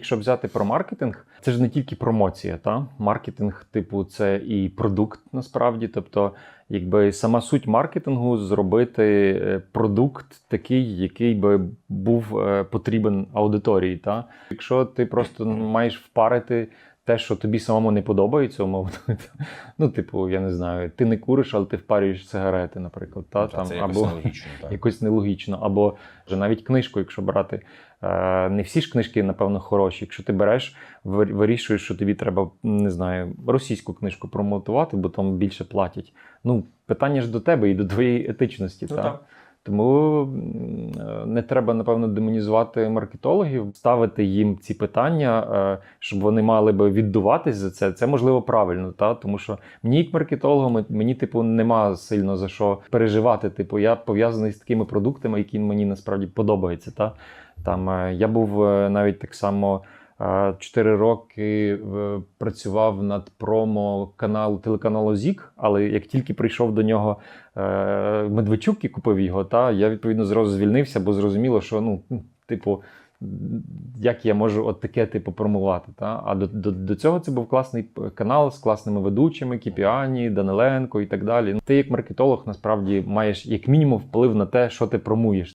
якщо взяти про маркетинг, це ж не тільки промоція, та маркетинг, типу, це і продукт насправді. Тобто, якби сама суть маркетингу зробити е, продукт такий, який би був е, потрібен аудиторії. Та? Якщо ти просто маєш впарити. Те, що тобі самому не подобається, умовно, ну, типу, я не знаю, ти не куриш, але ти впарюєш сигарети, наприклад, та, Та, там, це якось або нелогічно, так. якось нелогічно. Або вже навіть книжку, якщо брати, е, не всі ж книжки, напевно, хороші. Якщо ти береш, вир- вирішуєш, що тобі треба, не знаю, російську книжку промотувати, бо там більше платять. Ну, питання ж до тебе і до твоєї етичності. Ну, та? так. Тому е, не треба, напевно, демонізувати маркетологів, ставити їм ці питання, е, щоб вони мали би віддуватись за це. Це можливо правильно, та? тому що мені, як маркетологу, мені, типу, нема сильно за що переживати. Типу, я пов'язаний з такими продуктами, які мені насправді подобаються. Та? Там е, я був навіть так само. Чотири роки е, працював над промо каналу телеканалу ЗІК, але як тільки прийшов до нього е, Медведчук і купив його, та я відповідно зразу звільнився, бо зрозуміло, що ну, типу, як я можу от таке типу промувати. Та? А до, до, до цього це був класний канал з класними ведучими, Кіпіані, Даниленко і так далі. Ну, Ти як маркетолог насправді маєш як мінімум вплив на те, що ти промуєш.